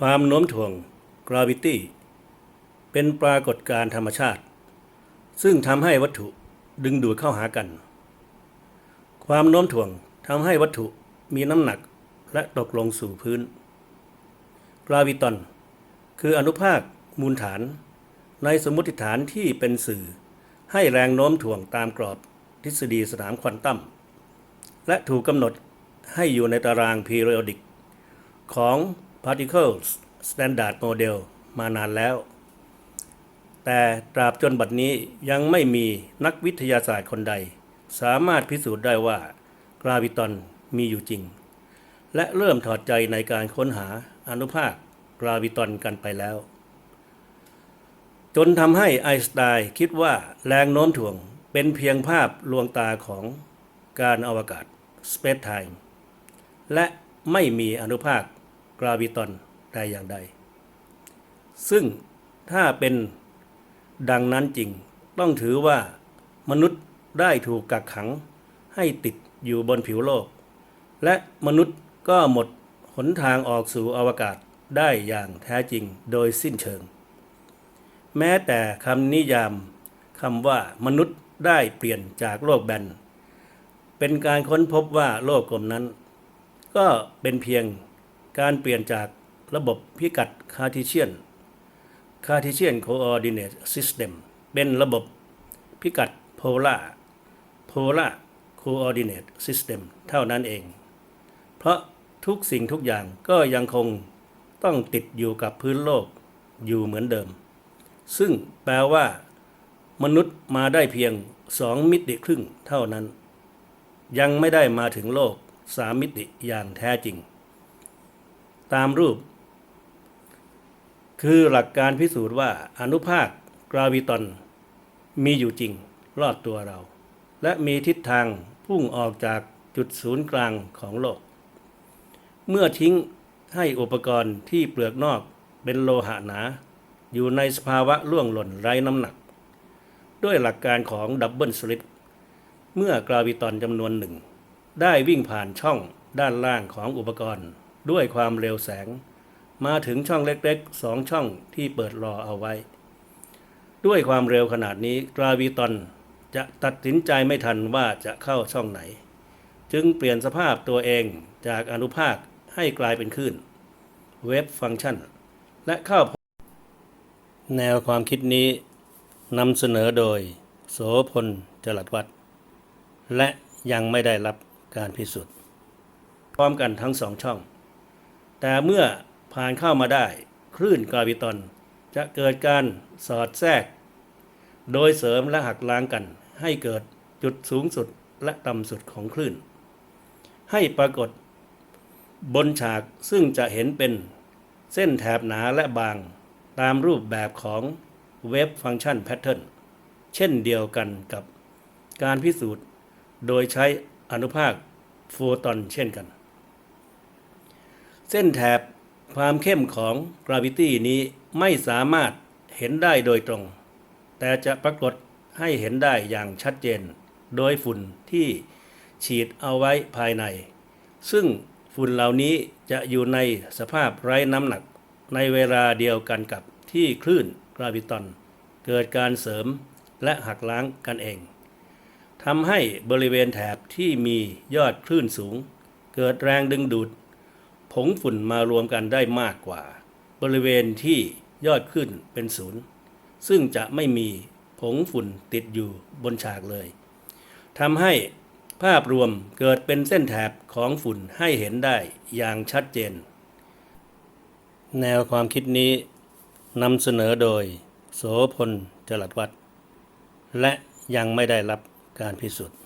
ความโน้มถ่วง gravity เป็นปรากฏการณ์ธรรมชาติ ซึ่งทำให้วัตถุดึงดูดเข้าหากัน ความโน้มถ่วงทำให้วัตถุมีน้ำหนักและตกลงสู่พื้น กราวิตอนคืออนุภาคมูลฐาน ในสมมติฐานที่เป็นสื่อ ให้แรงโน้มถ่วงตามกรอบทฤษฎีสนามควอนตัม และถูกกำหนดให้อยู่ในตาราง periodic ของ Particles Standard Model มานานแล้ว แต่ตราบจนบัดนี้ยังไม่มีนักวิทยาศาสตร์คนใด สามารถพิสูจน์ได้ว่ากราวิตอนมีอยู่จริง และเริ่มถอดใจในการค้นหาอนุภาคกราวิตอนกันไปแล้ว จนทำให้ไอน์สไตน์คิดว่าแรงโน้มถ่วงเป็นเพียงภาพลวงตาของการอวกาศ Space Time และไม่มีอนุภาค กราวิตอนใดอย่างใด ซึ่งถ้าเป็นดังนั้นจริงต้องถือว่ามนุษย์ได้ถูกกักขังให้ติดอยู่บนผิวโลก และมนุษย์ก็หมดหนทางออกสู่อวกาศได้อย่างแท้จริงโดยสิ้นเชิง แม้แต่คำนิยามคำว่ามนุษย์ได้เปลี่ยนจากโลกแบนเป็นการค้นพบว่าโลกกลมนั้น ก็เป็นเพียง การเปลี่ยนจากระบบพิกัดคาร์ติเชียน Cartesian Coordinate System เต็มเป็นระบบพิกัดโพลาร์ Polar Coordinate System เท่านั้นเอง เพราะทุกสิ่งทุกอย่างก็ยังคงต้องติดอยู่กับพื้นโลกอยู่เหมือนเดิม ซึ่งแปลว่า มนุษย์มาได้เพียงสองมิติครึ่งเท่านั้น ยังไม่ได้มาถึงโลกสามมิติอย่างแท้จริง ตามรูป คือหลักการพิสูจน์ว่าอนุภาคกราวิตอนมีอยู่จริงรอบตัวเรา และมีทิศทางพุ่งออกจากจุดศูนย์กลางของโลก เมื่อทิ้งให้อุปกรณ์ที่เปลือกนอกเป็นโลหะหนา อยู่ในสภาวะล่วงหล่นไร้น้ำหนัก ด้วยหลักการของดับเบิลสลิตเมื่อกราวิตอนจำนวนหนึ่ง ได้วิ่งผ่านช่องด้านล่างของอุปกรณ์ ด้วยความเร็วแสง มาถึงช่องเล็กๆสองช่องที่เปิดรอเอาไว้ ด้วยความเร็วขนาดนี้กราวิตอนจะตัดสินใจไม่ทันว่าจะเข้าช่องไหน จึงเปลี่ยนสภาพตัวเองจากอนุภาคให้กลายเป็นคลื่นเวฟฟังก์ชัน และเข้าแนวความคิดนี้นำเสนอโดย โสพลจรัสวัฒน์และยังไม่ได้รับการพิสูจน์พร้อมกันทั้งสองช่อง แต่เมื่อผ่านเข้ามาได้คลื่นกราวิตอน จะเกิดการสอดแทรก โดยเสริมและหักล้างกัน ให้เกิดจุดสูงสุดและต่ำสุดของคลื่น ให้ปรากฏบนฉากซึ่งจะเห็นเป็นเส้นแถบหนาและบางตามรูปแบบของเวฟฟังก์ชันแพทเทิร์นเช่นเดียวกันกับการพิสูจน์ โดยใช้อนุภาคโฟตอนเช่นกัน เส้นแถบความเข้มของกราวิตี้นี้ไม่สามารถเห็นได้โดยตรง แต่จะปรากฏให้เห็นได้อย่างชัดเจน โดยฝุ่นที่ฉีดเอาไว้ภายใน ซึ่งฝุ่นเหล่านี้จะอยู่ในสภาพไร้น้ำหนักในเวลาเดียวกันกับที่คลื่นกราวิตอน เกิดการเสริมและหักล้างกันเองทำให้บริเวณแถบที่มียอดคลื่นสูง เกิดแรงดึงดูด งฝุ่นมารวมกันได้มากกว่า บริเวณที่ยอดขึ้นเป็นศูนย์ซึ่งจะไม่มีผงฝุ่นติดอยู่บนฉากเลยทำให้ภาพรวมเกิดเป็นเส้นแถบของฝุ่นให้เห็นได้อย่างชัดเจน แนวความคิดนี้นำเสนอโดย โสพลจรัสวัฒน์และยังไม่ได้รับการพิสูจน์